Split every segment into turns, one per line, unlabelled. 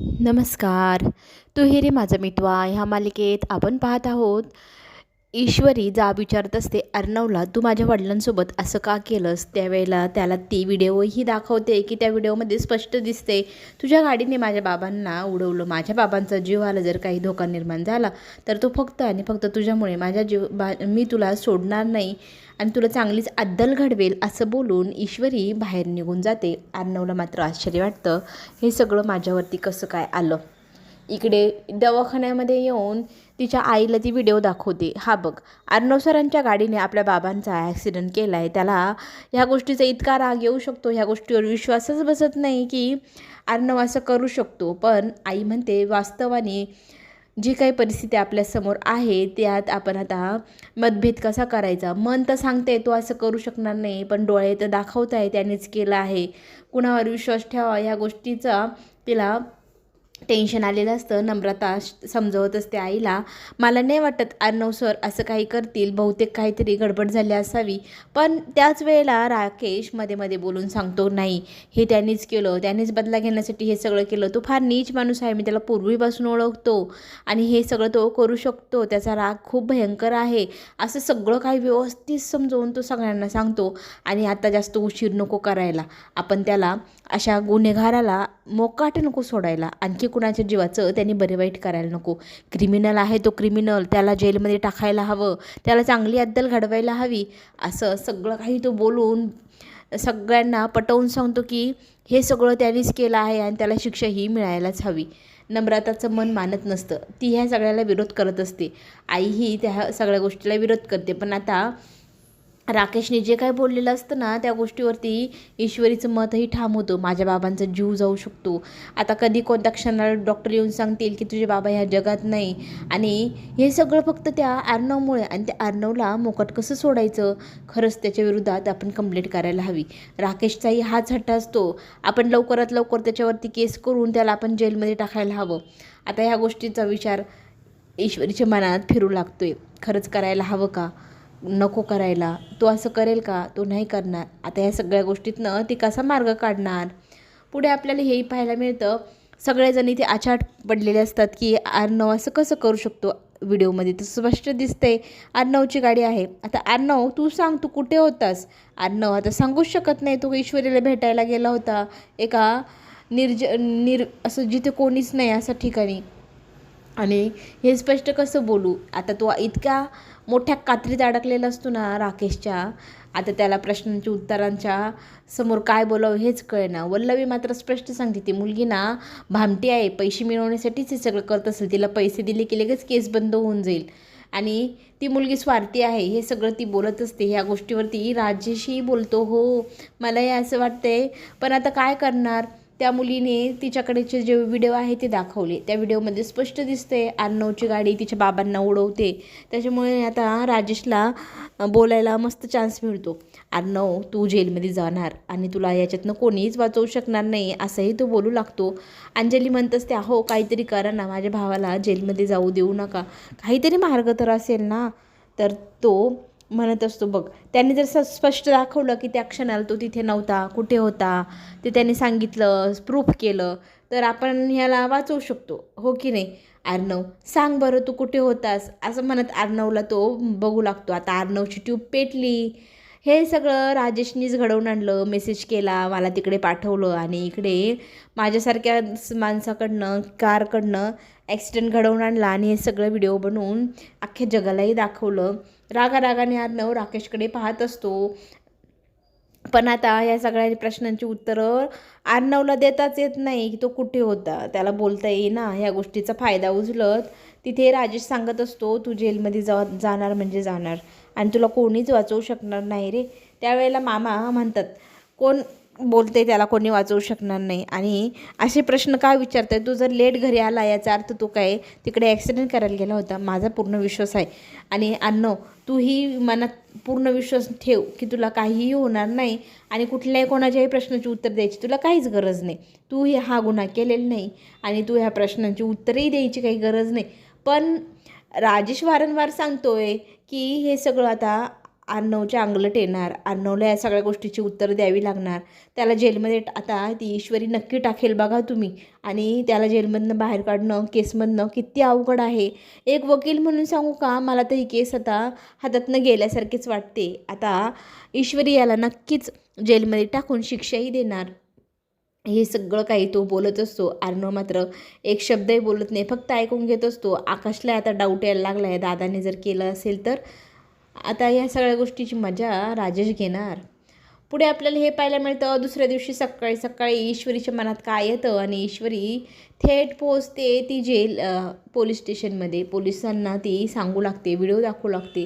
नमस्कार. तू हे रे माझा मितवा ह्या मालिकेत आपण पाहत आहोत ईश्वरी जा विचारत असते अर्णवला तू माझ्या वडिलांसोबत असं का केलंस? त्यावेळेला त्याला ती व्हिडिओही दाखवते की त्या व्हिडिओमध्ये स्पष्ट दिसते तुझ्या गाडीने माझ्या बाबांना उडवलं माझ्या बाबांचा जीवाला जर काही धोका निर्माण झाला तर तो फक्त आणि फक्त तुझ्यामुळे माझ्या जीव बा मी तुला सोडणार नाही आणि तुला चांगलीच अद्दल घडवेल असं बोलून ईश्वरी बाहेर निघून जाते. अर्णवला मात्र आश्चर्य वाटतं हे सगळं माझ्यावरती कसं काय आलं? इकडे दवाखान्यामध्ये येऊन तिच्या आईला ती व्हिडिओ दाखवते. हा बघ अर्णव सरांच्या गाडीने आपल्या बाबांचा ॲक्सिडेंट केला आहे त्याला ह्या गोष्टीचा इतका राग येऊ शकतो ह्या गोष्टीवर विश्वासच बसत नाही की अर्णव असं करू शकतो. पण आई म्हणते वास्तवाने जी काही परिस्थिती आपल्यासमोर आहे त्यात आपण आता मतभेद कसा करायचा? मन तर सांगते तो असं करू शकणार नाही पण डोळे तर दाखवत आहे त्यानेच केलं आहे. कुणावर विश्वास ठेवा ह्या गोष्टीचा तिला टेन्शन आलेलं असतं नम्रता समजवत असते आईला. मला नाही वाटत अर्णव सर असं काही करतील बहुतेक काहीतरी गडबड झाली असावी. पण त्याच वेळेला राकेशमध्ये मध्ये बोलून सांगतो नाही हे त्यांनीच केलं त्यांनीच बदला घेण्यासाठी हे सगळं केलं. तो फार नीच माणूस आहे मी त्याला पूर्वीपासून ओळखतो आणि हे सगळं तो करू शकतो. त्याचा राग खूप भयंकर आहे. असं सगळं काही व्यवस्थित समजवून तो सगळ्यांना सांगतो. आणि आता जास्त उशीर नको करायला. आपण त्याला अशा गुन्हेगाराला मोकाट नको सोडायला. आणखी कुणाच्या जीवाचं त्यांनी बरे वाईट करायला नको. क्रिमिनल आहे तो क्रिमिनल त्याला जेलमध्ये टाकायला हवं. त्याला चांगली अद्दल घडवायला हवी. असं सगळं काही तो बोलून सगळ्यांना पटवून सांगतो की हे सगळं त्यांनीच केलं आहे आणि त्याला शिक्षा ही मिळायलाच हवी. नम्रताचं मन मानत नसतं. ती ह्या सगळ्याला विरोध करत असते. आई ही त्या सगळ्या गोष्टीला विरोध करते. पण आता राकेशने जे काय बोललेलं असतं ना त्या गोष्टीवरती ईश्वरीचं मतही ठाम होतं. माझ्या बाबांचा जीव जाऊ शकतो. आता कधी कोणत्या क्षणाला डॉक्टर येऊन सांगतील की तुझे बाबा ह्या जगात नाही? आणि हे सगळं फक्त त्या अर्णवमुळे आणि त्या अर्णवला मोकट कसं सोडायचं? खरंच त्याच्या विरोधात आपण कंप्लेंट करायला हवी. राकेशचाही हाच हट्टा असतो. आपण लवकरात लवकर त्याच्यावरती केस करून त्याला आपण जेलमध्ये टाकायला हवं. आता ह्या गोष्टीचा विचार ईश्वरीच्या मनात फिरू लागतोय. खरंच करायला हवं का? नको करायला. तो असं करेल का? तो नाही करणार. आता या सगळ्या गोष्टीतनं ती कसा मार्ग काढणार? पुढे आपल्याला हेही पाहायला मिळतं. सगळेजण इथे आचाट पडलेले असतात की अर्णव असं कसं करू शकतो व्हिडिओमध्ये? तर स्पष्ट दिसतंय अर्णवची गाडी आहे. आता अर्णव तू सांग तू कुठे होतास? अर्णव आता सांगूच शकत नाही. तो ईश्वरीला भेटायला गेला होता. एका निर्ज निर असं जिथे कोणीच नाही असं ठिकाणी. आणि हे स्पष्ट कसं बोलू? आता तो इतका मोठ्या कात्रीत अडकलेला असतो ना राकेशच्या. आता त्याला प्रश्नांच्या उत्तरांच्या समोर काय बोलावं हेच कळेना. वल्लवी मात्र स्पष्ट सांगते ती मुलगी ना भामटी आहे पैसे मिळवण्यासाठीच हे सगळं करत असेल. तिला पैसे दिले की लगेच केस बंद होऊन जाईल. आणि ती मुलगी स्वार्थी आहे हे सगळं ती बोलत असते. ह्या गोष्टीवरती राजेशही बोलतो हो मलाही असं वाटतंय पण आता काय करणार? त्या मुलीने तिच्याकडेचे जे व्हिडिओ आहे ते दाखवले. त्या व्हिडिओमध्ये स्पष्ट दिसते आर्नवची गाडी तिच्या बाबांना उडवते. त्याच्यामुळे आता राजेशला बोलायला मस्त चान्स मिळतो. आर्नव तू जेलमध्ये जाणार आणि तुला याच्यातनं कोणीच वाचवू शकणार नाही असंही तो बोलू लागतो. अंजली म्हणत असते अहो काहीतरी करा ना माझ्या भावाला जेलमध्ये जाऊ देऊ नका. काहीतरी मार्ग तर असेल ना? तर तो म्हणत असतो बघ. त्याने जर स स्पष्ट दाखवलं की त्या क्षणाला तो तिथे नव्हता कुठे होता ते त्याने सांगितलं प्रूफ केलं तर आपण ह्याला वाचवू शकतो. हो की नाही? आर्नव सांग बरं तू कुठे होतास? असं म्हणत आर्नवला तो बघू लागतो. आता आर्नवची ट्यूब पेटली. हे सगळं राजेशनीच घडवून आणलं मेसेज केला मला तिकडे पाठवलं आणि इकडे माझ्यासारख्या माणसाकडनं कारकडनं ॲक्सिडेंट घडवून आणला आणि हे सगळं व्हिडिओ बनवून अख्ख्या जगालाही दाखवलं. रागारागाने अर्णव राकेशकडे पाहत असतो. पण आता या सगळ्या प्रश्नांची उत्तरं अर्णवला देताच येत नाही की तो कुठे होता? त्याला बोलता येईना ह्या गोष्टीचा फायदा उचलत. तिथे राजेश सांगत असतो तू जेलमध्ये जा जाणार म्हणजे जाणार. आणि तुला कोणीच वाचवू शकणार नाही रे. त्यावेळेला मामा म्हणतात कोण बोलते त्याला कोणी वाचवू शकणार नाही. आणि असे प्रश्न का विचारताय? तू जर लेट घरी आला याचा अर्थ तो काय? तिकडे ॲक्सिडेंट करायला गेला होता. माझा पूर्ण विश्वास आहे. आणि अन्न तूही मनात पूर्ण विश्वास ठेव की तुला काहीही होणार नाही आणि कुठल्याही कोणाच्याही प्रश्नाची उत्तर द्यायची तुला काहीच गरज नाही. तू हा गुन्हा केलेला नाही आणि तू ह्या प्रश्नांची उत्तरही द्यायची काही गरज नाही. पण राजेश वारंवार सांगतोय की हे सगळं आता अर्णवच्या अंगलट येणार अर्णवला या सगळ्या गोष्टीची उत्तरं द्यावी लागणार. त्याला जेलमध्ये आता ती ईश्वरी नक्की टाकेल बघा तुम्ही. आणि त्याला जेलमधनं बाहेर काढणं केसमधनं किती अवघड आहे. एक वकील म्हणून सांगू का मला तर ही केस आता हातातनं गेल्यासारखीच वाटते. आता ईश्वरी याला नक्कीच जेलमध्ये टाकून शिक्षाही देणार. हे सगळं काही तो बोलत असतो. अर्णव मात्र एक शब्दही बोलत नाही. फक्त ऐकून घेत असतो. आकाशला आता डाऊट यायला लागला आहे दादाने जर केलं असेल तर. आता या सगळ्या गोष्टीची मजा राजेश घेणार. पुढे आपल्याला हे पाहायला मिळतं दुसऱ्या दिवशी सकाळी सकाळी ईश्वरीच्या मनात काय येतं आणि ईश्वरी थेट पोचते ती जेल पोलीस स्टेशनमध्ये. पोलिसांना ती सांगू लागते व्हिडिओ दाखवू लागते.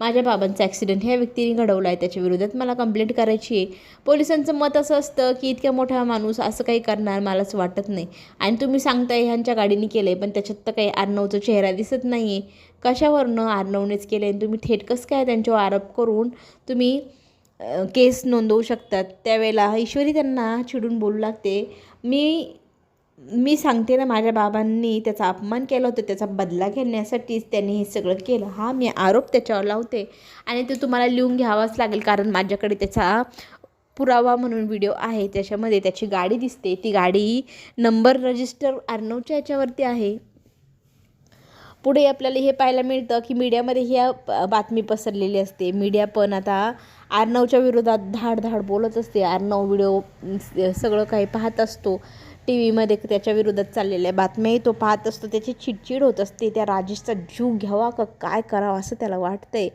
माझ्या बाबांचा ॲक्सिडेंट ह्या व्यक्तीने घडवला आहे त्याच्या विरोधात मला कंप्लेंट करायची आहे. पोलिसांचं मत असं असतं की इतक्या मोठा माणूस असं काही करणार मलाच वाटत नाही. आणि तुम्ही सांगताय ह्यांच्या गाडीने केलं आहे पण त्याच्यात तर काही आर्नवचा चेहरा दिसत नाही आहे कशावरनं आर्नवनेच केलं आहे तुम्ही थेट कसं काय त्यांच्यावर आरोप करून तुम्ही केस नोंदवू शकतात? त्यावेळेला ईश्वरी त्यांना चिडून बोलू लागते. मी मी सांगते ना माझ्या बाबांनी त्याचा अपमान केला होता त्याचा बदला घेण्यासाठीच त्यांनी हे सगळं केलं. हा मी आरोप त्याच्यावर लावते. आणि ते तुम्हाला लिहून घ्यावाच लागेल कारण माझ्याकडे त्याचा पुरावा म्हणून व्हिडिओ आहे. त्याच्यामध्ये त्याची गाडी दिसते. ती गाडी नंबर रजिस्टर अर्णवच्या याच्यावरती आहे. पुढे आपल्याला हे पाहायला मिळतं की मीडियामध्ये ह्या बातमी पसरलेली असते. मीडिया पण आता आर्नवच्या विरोधात धाड धाड बोलत असते. आर्नव व्हिडिओ सगळं काही पाहत असतो. टी व्हीमध्ये त्याच्या विरोधात चाललेल्या बातम्याही तो पाहत असतो. त्याची चिडचिड होत असते. त्या राजेशचा जीव घ्यावा का काय करावं असं त्याला वाटतं आहे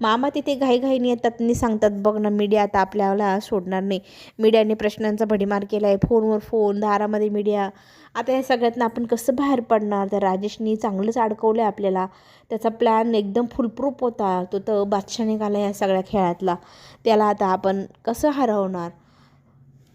मामा तिथे घाईघाईने येतात आणि सांगतात बघ ना मीडिया आता आपल्याला सोडणार नाही. मीडियाने प्रश्नांचा भडीमार केला आहे फोनवर फोन दारामध्ये मीडिया. आता या सगळ्यातनं आपण कसं बाहेर पडणार? त्या राजेशनी चांगलंच अडकवलं आहे आपल्याला. त्याचा प्लॅन एकदम फुलप्रूफ होता. तो तर बादशाह निघाला या सगळ्या खेळातला. त्याला आता आपण कसं हरवणार?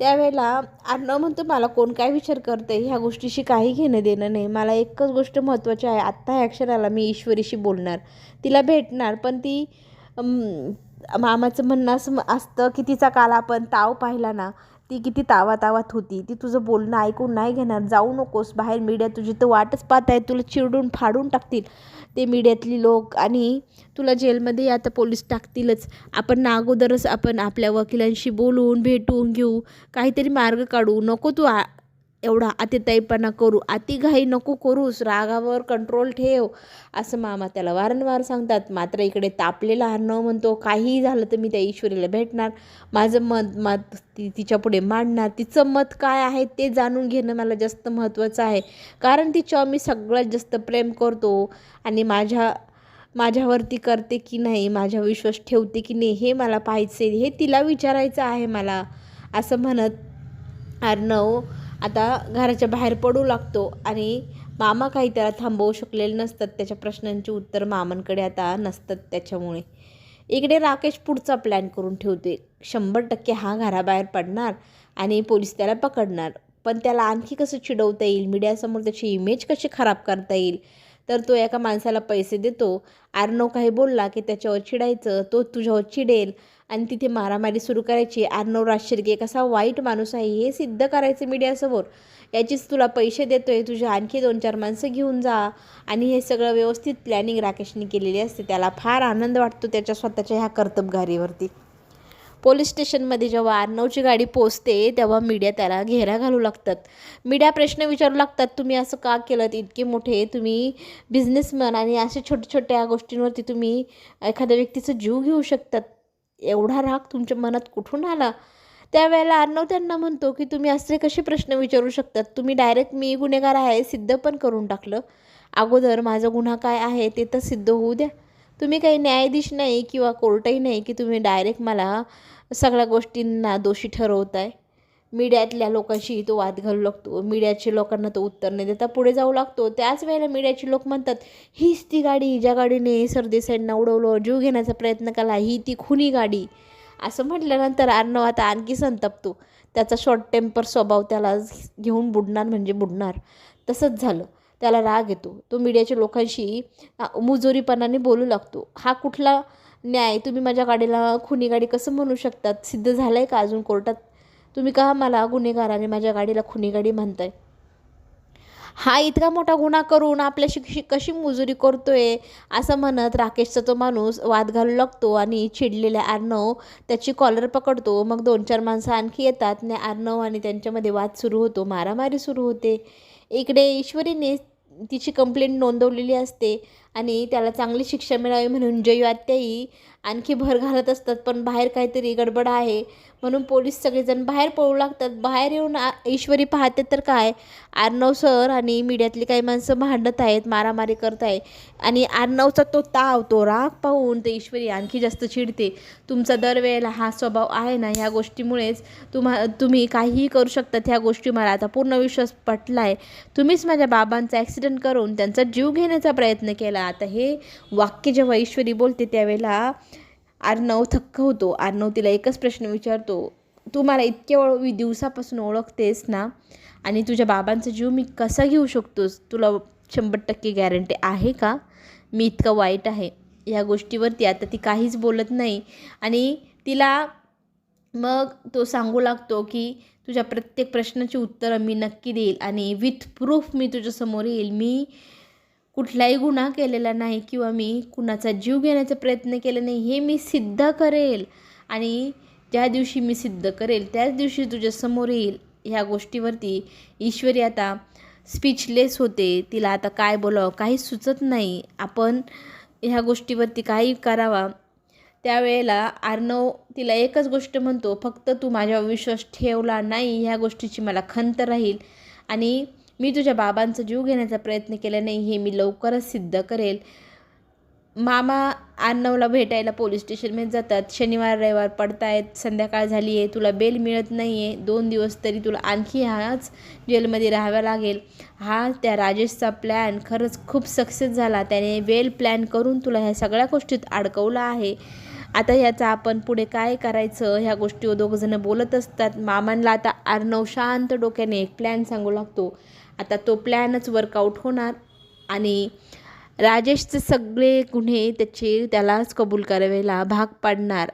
त्यावेळेला अर्णव म्हणतो मला कोण काय विचार करते ह्या गोष्टीशी काही घेणं देणं नाही. मला एकच गोष्ट महत्त्वाची आहे. आत्ता ह्या क्षणाला मी ईश्वरीशी बोलणार. तिला भेटणार पण ती मामाचं म्हणणं असं असतं की तिचा काल आपण ताव पाहिला ना ती किती तावातावात होती. ती तुझं बोलणं ऐकून नाही घेणार. जाऊ नकोस. बाहेर मीडिया तुझी तर वाटच पाहत आहे. तुला चिरडून फाडून टाकतील ते मीडियातली लोक. आणि तुला जेलमध्ये आता पोलीस टाकतीलच. आपण ना अगोदरच आपण आपल्या वकिलांशी बोलून भेटून घेऊ. काहीतरी मार्ग काढू. नको तू आ एवढा अतिताईपणा करू अतिघाई नको करूस रागावर कंट्रोल ठेव असं मामा त्याला वारंवार सांगतात. मात्र इकडे तापलेला अर्णव म्हणतो काहीही झालं तर मी त्या ईश्वरीला भेटणार. माझं मत मत ती तिच्या पुढे मांडणार. तिचं मत काय आहे ते जाणून घेणं मला जास्त महत्त्वाचं आहे. कारण तिच्यावर मी सगळ्यात जास्त प्रेम करतो आणि माझ्या माझ्यावरती करते की नाही माझ्या विश्वास ठेवते की नाही हे मला पाहायचे हे तिला विचारायचं आहे मला असं म्हणत अर्णव आता घराच्या बाहेर पडू लागतो आणि मामा काही त्याला थांबवू शकलेले नसतात. त्याच्या प्रश्नांची उत्तर मामांकडे आता नसतात त्याच्यामुळे. इकडे राकेश पुढचा प्लॅन करून ठेवते शंभर टक्के हा घराबाहेर पडणार आणि पोलीस त्याला पकडणार. पण त्याला आणखी कसं चिडवता येईल? मीडियासमोर त्याची इमेज कशी खराब करता येईल? तर तो एका माणसाला पैसे देतो. आर्नव काही बोलला की त्याच्यावर चिडायचं तो तुझ्यावर चिडेल. आणि तिथे मारामारी सुरू करायची. आर्नव राजशिर्गे कसा वाईट माणूस आहे हे सिद्ध करायचं मीडियासमोर. याचीच तुला पैसे देतोय तुझ्या आणखी दोन चार माणसं घेऊन जा. आणि हे सगळं व्यवस्थित प्लॅनिंग राकेशने केलेली असते. त्याला फार आनंद वाटतो त्याच्या स्वतःच्या ह्या कर्तबगारीवरती. पोलीस स्टेशनमध्ये जेव्हा अर्णवची गाडी पोचते तेव्हा मीडिया त्याला घेरा घालू लागतात. मीडिया प्रश्न विचारू लागतात तुम्ही असं का केलं इतके मोठे तुम्ही बिझनेसमॅन आणि अशा छोट्या छोट्या गोष्टींवरती तुम्ही एखाद्या व्यक्तीचा जीव घेऊ शकतात. एवढा राग तुमच्या मनात कुठून आला? त्यावेळेला अर्णव त्यांना म्हणतो की तुम्ही असे कसे प्रश्न विचारू शकतात? तुम्ही डायरेक्ट मी गुन्हेगार आहे सिद्ध पण करून टाकलं. अगोदर माझा गुन्हा काय आहे ते तर सिद्ध होऊ द्या. तुम्ही काही न्यायाधीश नाही किंवा कोर्टही नाही की तुम्ही डायरेक्ट मला सगळ्या गोष्टींना दोषी ठरवताय. मीडियातल्या लोकांशी तो वाद घालू लागतो. मीडियाच्या लोकांना तो उत्तर नाही देता. पुढे जाऊ लागतो. त्याच वेळेला मीडियाचे लोक म्हणतात हीच ती गाडी ज्या गाडीने सरदेसाईंना उडवलं जीव घेण्याचा प्रयत्न केला ही ती खुनी गाडी. असं म्हटल्यानंतर अर्णव आता आणखी संतपतो. त्याचा शॉर्ट टेम्पर स्वभाव त्याला घेऊन बुडणार म्हणजे बुडणार. तसंच झालं. त्याला राग येतो. तो मीडियाच्या लोकांशी मुजोरीपणाने बोलू लागतो. हा कुठला न्याय? तुम्ही माझ्या गाडीला खुनी गाडी कसं म्हणू शकतात? सिद्ध झालं आहे का अजून कोर्टात? तुम्ही का मला गुन्हेगाराने माझ्या गाडीला खुनी गाडी म्हणताय. हा इतका मोठा गुन्हा करून आपल्याशी कशी कशी मुजुरी करतोय? असं म्हणत राकेशचा तो माणूस वाद घालू लागतो आणि चिडलेल्या अर्णव त्याची कॉलर पकडतो. मग दोन चार माणसं आणखी येतात. आणि अर्णव आणि त्यांच्यामध्ये वाद सुरू होतो. मारामारी सुरू होते. इकडे ईश्वरीने तिची कंप्लेंट नोंदवलेली असते. आणि त्याला चांगली शिक्षा मिळावी म्हणून जयू आत्याई आणखी भर घालत असतात पण बाहेर काहीतरी गडबड आहे. म्हणून पोलीस सगळेजण बाहेर पळू लागतात. बाहेर येऊन आ ईश्वरी पाहते तर काय? आर्नव सर आणि मीडियातली काही माणसं भांडत आहेत मारामारी करत आहे आणि आर्नवचा तो ताव तो राग पाहून ते ईश्वरी आणखी जास्त चिडते. तुमचा दरवेळेला हा स्वभाव आहे ना ह्या गोष्टीमुळेच तुम्हा तुम्ही काहीही करू शकतात ह्या गोष्टी मला आता पूर्ण विश्वास पटला आहे तुम्हीच माझ्या बाबांचा ॲक्सिडेंट करून त्यांचा जीव घेण्याचा प्रयत्न केला. आता हे वाक्य जेव्हा ईश्वरी बोलते त्यावेळेला अर्णव थक्क होतो. अर्णव तिला एकच प्रश्न विचारतो तू मला इतक्या ओळ दिवसापासून ओळखतेस ना? आणि तुझ्या बाबांचा जीव मी कसा घेऊ शकतोस? तुला शंभर टक्के गॅरंटी आहे का? मी इतकं वाईट आहे. ह्या गोष्टीवरती आता ती काहीच बोलत नाही. आणि तिला मग तो सांगू लागतो की तुझ्या प्रत्येक प्रश्नाची उत्तरं मी नक्की देईल आणि विथ प्रूफ मी तुझ्यासमोर येईल. मी कुठलाही गुन्हा केलेला नाही किंवा मी कुणाचा जीव घेण्याचा प्रयत्न केला नाही हे मी सिद्ध करेल. आणि ज्या दिवशी मी सिद्ध करेल त्याच दिवशी तुझ्यासमोर येईल. ह्या गोष्टीवरती ईश्वरी आता स्पीचलेस होते. तिला आता काय बोलावं काही सुचत नाही. आपण ह्या गोष्टीवरती काही करावा. त्यावेळेला आर्नव तिला एकच गोष्ट म्हणतो फक्त तू माझ्यावर विश्वास ठेवला नाही ह्या गोष्टीची मला खंत राहील. आणि मी तुझ्या बाबांचा जीव घेण्याचा प्रयत्न केला नाही हे मी लवकरच सिद्ध करेल. मामा आर्नवला भेटायला पोलीस स्टेशनमध्ये जातात. शनिवार रविवार पडतायत. संध्याकाळ झाली आहे. तुला बेल मिळत नाही आहे दोन दिवस तरी तुला आणखी ह्याच जेलमध्ये राहावं लागेल. हा त्या राजेशचा प्लॅन खरंच खूप सक्सेस झाला. त्याने वेल प्लॅन करून तुला ह्या सगळ्या गोष्टीत अडकवलं आहे. आता ह्याचा आपण पुढे काय करायचं? ह्या गोष्टी दोघंजणं बोलत असतात. मामांना आता अर्णव शांत डोक्याने एक प्लॅन सांगू लागतो. आता तो प्लॅनच वर्कआउट होणार. आणि राजेशचे सगळे गुन्हे त्याचे त्यालाच कबूल करावेला भाग पाडणार.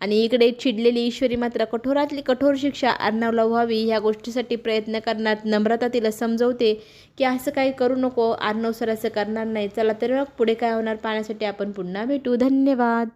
आणि इकडे चिडलेली ईश्वरी मात्र कठोरातली कठोर शिक्षा अर्णवला व्हावी ह्या गोष्टीसाठी प्रयत्न करणार. नम्रता तिला समजवते की असं काही करू नको अर्णव सर असं करणार नाही. चला तर मग पुढे काय होणार पाहण्यासाठी आपण पुन्हा भेटू. धन्यवाद.